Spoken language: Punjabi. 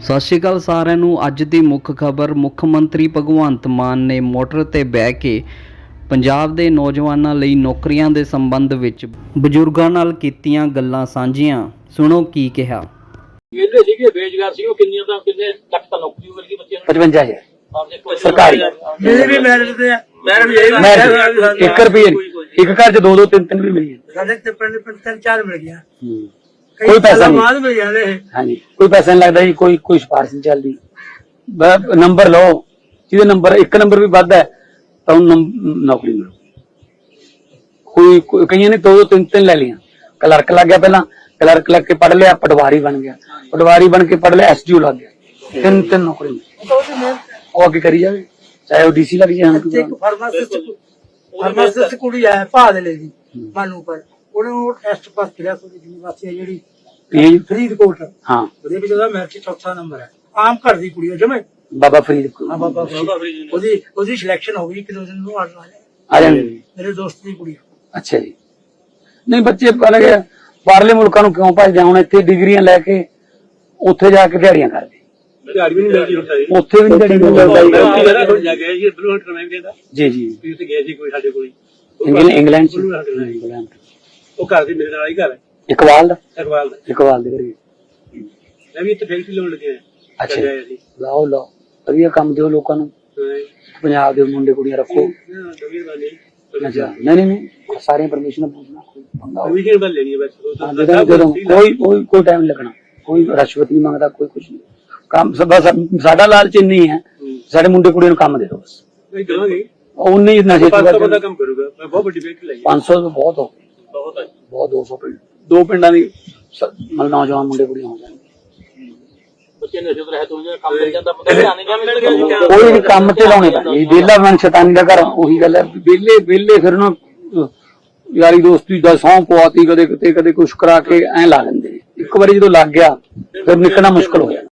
ਸਤਿ ਸ਼੍ਰੀ ਅਕਾਲ ਸਾਰਿਆਂ ਨੂੰ। ਅੱਜ ਦੀ ਮੁੱਖ ਖਬਰ ਮੁੱਖ ਮੰਤਰੀ ਭਗਵੰਤ ਮਾਨ ਨੇ ਮੋਟਰ ਤੇ ਬਹਿ ਕੇ ਪੰਜਾਬ ਦੇ ਨੌਜਵਾਨਾਂ ਲਈ ਨੌਕਰੀਆਂ ਦੇ ਸੰਬੰਧ ਵਿੱਚ ਬਜ਼ੁਰਗਾਂ ਨਾਲ ਕੀਤੀਆਂ ਗੱਲਾਂ ਸਾਂਝੀਆਂ। ਸੁਣੋ ਕੀ ਕਿਹਾ। ਜਿਹੜੇ ਸੀਗੇ ਬੇਜਗਾਰ ਸੀ ਉਹ ਕਿੰਨੀਆਂ ਦਾ ਕਿੰਨੇ ਲੱਖ ਤਾਂ ਨੌਕਰੀ ਮਿਲ ਗਈ ਬੱਚਿਆਂ 55000 ਨੂੰ ਸਰਕਾਰੀ। ਮੇਰੇ ਵੀ ਮੈਰਿਟ ਤੇ ਆ। ਮੈਰਿਟ ਵੀ ਇਹੀ ਮੈਂ 1 ਰੁਪਏ ਇੱਕ ਘਰ ਚ ਦੋ ਦੋ ਤਿੰਨ ਤਿੰਨ ਵੀ ਮਿਲੀ ਸਾਡੇ ਤੇ ਪਿੰਡ ਪਿੰਡ ਤਿੰਨ ਚਾਰ ਮਿਲ ਗਿਆ ਕਈ ਪੈਸਾ ਨਹੀਂ। ਬਾਅਦ ਮਿਲ ਜਾਂਦੇ ਇਹ। ਹਾਂਜੀ। ਕੋਈ ਪੈਸਾ ਨਹੀਂ ਲੱਗਦਾ ਜੀ ਕੋਈ ਕੋਈ ਸਿਫਾਰਿਸ਼ ਨਹੀਂ ਚੱਲਦੀ। ਬ- ਨੰਬਰ ਲਓ। ਜਿਹਦੇ ਨੰਬਰ ਇੱਕ ਨੰਬਰ ਵੀ ਵੱਧ ਹੈ ਤਾਂ ਉਹਨੂੰ ਨੰਬ- ਨੌਕਰੀ ਮਿਲੂ। ਕੋਈ ਕੋਈ- ਕਈਆਂ ਨੇ ਦੋ ਦੋ ਤਿੰਨ ਤਿੰਨ ਲੈ ਲਈਆਂ। ਕਲਰਕ ਲੱਗ ਗਿਆ ਪਹਿਲਾਂ। ਕਲਰਕ ਲੱਗ ਕੇ ਪੜ ਲਿਆ ਪਟਵਾਰੀ ਬਣ ਗਿਆ। ਪਟਵਾਰੀ ਬਣ ਕੇ ਪੜ ਲਿਆ ਐਸਡੀਓ ਲੱਗ ਗਿਆ। ਤਿੰਨ ਤਿੰਨ ਨੌਕਰੀ ਮਿਲੀ। ਮਿਹਨਤ ਹੈ। ਉਹ ਅੱਗੇ ਕਰੀ ਜਾਵੇ। ਚਾਹੇ ਉਹ ਡੀਸੀ ਲੱਗ ਤੇ ਇੱਕ ਫਾਰਮਾਸਿਸਟ ਫਾਰਮਾਸਿਸਟ ਕੁੜੀ ਹੈ ਭਾਦ ਲੈ ਦੀ ਮਾਨੂ ਪਰ ਉਹਨੇ ਉਹ ਟੈਸਟ ਪਾਸ ਕਰਿਆ ਸੋਦੀ ਯੂਨੀਵਰਸਿਟੀ ਹੈ ਜਿਹੜੀ ਇਹ ਫਰੀਦਕੋਟ ਹਾਂ ਉਹਦੇ ਵਿੱਚ ਉਹਦਾ ਮੈਰਿਟ ਚੌਥਾ ਨੰਬਰ ਹੈ ਆਮ ਘਰ ਦੀ ਕੁੜੀ ਹੈ ਜਮੇ ਬਾਬਾ ਫਰੀਦ ਹਾਂ ਬਾਬਾ ਫਰੀਦ। ਉਹਦੀ ਉਹਦੀ ਸਿਲੈਕਸ਼ਨ ਹੋ ਗਈ ਕਿ ਦੋ ਦਿਨ ਨੂੰ ਆਰਡਰ ਆ ਜਾਏ ਆ ਮੇਰੇ ਦੋਸਤ ਦੀ ਕੁੜੀ। ਅੱਛਾ ਜੀ ਨਹੀਂ ਬੱਚੇ ਕਹਿੰਦੇ ਬਾਹਰਲੇ ਮੁਲਕਾਂ ਨੂੰ ਕਿਉਂ ਭੱਜਦੇ ਆ? ਹੁਣ ਇੱਥੇ ਡਿਗਰੀਆਂ ਲੈ ਕੇ ਉੱਥੇ ਜਾ ਕੇ ਦਿਹਾੜੀਆਂ ਕਰਦੇ ਦਿਹਾੜੀ ਵੀ ਨਹੀਂ ਮਿਲਦੀ ਉੱਥੇ ਵੀ ਨਹੀਂ ਦਿਹਾੜੀ ਮਿਲਦੀ ਜਾ ਕੇ ਜੀ ਜੀ ਉੱਥੇ ਗਿਆ ਸੀ ਕੋਈ ਸਾਡੇ ਕੋਲ ਇੰਗਲੈਂਡ ਇੰਗਲੈਂਡ ਉਹ ਘਰ ਦੀ ਮੇਰੇ ਨਾਲ ਹੀ ਘਰ। ਹੈ ਇਕਬਾਲ ਦਾ? ਅਕਵਾਲ ਦਾ। ਇਕਬਾਲ ਦੇ ਘਰੇ ਮੈਂ ਵੀ ਇੱਥੇ ਫੈਕਟਰੀ ਲਾਉਣ ਲੱਗਿਆ। ਅੱਛਾ। ਚੱਲਿਆ ਜੀ ਲਾਓ ਲਾਓ। ਵਧੀਆ ਕੰਮ ਦਿਓ ਲੋਕਾਂ ਨੂੰ। ਪੰਜਾਬ ਦੇ ਮੁੰਡੇ ਕੁੜੀਆਂ ਰੱਖੋ। ਡਬੀਰ ਵਾਲੇ ਅੱਛਾ। ਨਹੀਂ ਨਹੀਂ ਨਹੀਂ। ਸਾਰੀਆਂ ਪਰਮਿਸ਼ਨ ਪੁੱਛਣਾ। ਕੋਈ ਪੰਗਾ ਹੋਵੇ। ਵੀਕਐਂਡ ਬਲ ਲੈਣੀ ਹੈ ਬਸ। ਹਾਂ, ਜਦੋਂ ਜਦੋਂ ਕੋਈ ਕੋਈ ਕੋਈ ਟਾਈਮ ਨਹੀਂ ਲੱਗਣਾ। ਕੋਈ ਰਸ਼ਵਤ ਨਹੀਂ ਮੰਗਦਾ ਕੋਈ ਕੁਝ ਨਹੀਂ ਕੰਮ ਸ- ਬਸ ਸਾਡਾ ਲਾਲਚ ਇੰਨੀ ਹੈ ਸਾਡੇ ਮੁੰਡੇ ਕੁੜੀਆਂ ਨੂੰ ਕੰਮ ਦੇ ਦਿਓ ਬਸ। ਨਹੀਂ ਕਰਾਂਗੇ। ਉਨੇ ਹੀ ਨਸ਼ੇ ਪੰਜ ਸੌ ਚ ਬੰਦਾ ਕੰਮ ਕਰੂਗਾ। ਮੈਂ ਬਹੁਤ ਵੱਡੀ ਫੈਕਟਰੀ ਲਈ 500 ਤੋਂ ਬਹੁਤ ਹੋ ਗਏ ਬਹੁਤ ਹੈ ਬਹੁਤ 200 ਪਿੰਡ ਦੋ ਪਿੰਡਾਂ ਦੀ ਸ- ਮਤਲਬ ਨੌਜਵਾਨ ਮੁੰਡੇ ਕੁੜੀਆਂ ਹੋ ਜਾਣਗੇ ਬੱਚੇ ਨਸ਼ੇ ਤੋਂ ਰਹਿਤ ਹੋ ਜਾਂਦੇ ਕੰਮ ਕਰੀ ਜਾਂਦਾ ਬੰਦਾ ਧਿਆਨ ਨਹੀਂ ਕੋਈ ਵੀ ਕੰਮ ਤੇ ਲਾਉਣੇ ਪੈਣੇ ਵਿਹਲਾ ਮਨ ਸ਼ੈਤਾਨੀ ਦਾ ਘਰ ਉਹੀ ਗੱਲ ਹੈ। ਵਿਹਲੇ ਵਿਹਲੇ ਫਿਰ ਨਾ ਅਹ, ਯਾਰੀ ਦੋਸਤੀ ਦਾ ਸੌਂ ਪਵਾਤੀ ਕਦੇ ਕਿਤੇ ਕਦੇ ਕੁਛ ਕਰਾ ਕੇ ਐ ਲਾ ਲੈਂਦੇ। ਨੇ। ਇੱਕ ਵਾਰੀ ਜਦੋਂ ਲੱਗ ਗਿਆ ਫਿਰ ਨਿਕਲਣਾ ਮੁਸ਼ਕਲ ਹੋ ਜਾਂਦਾ।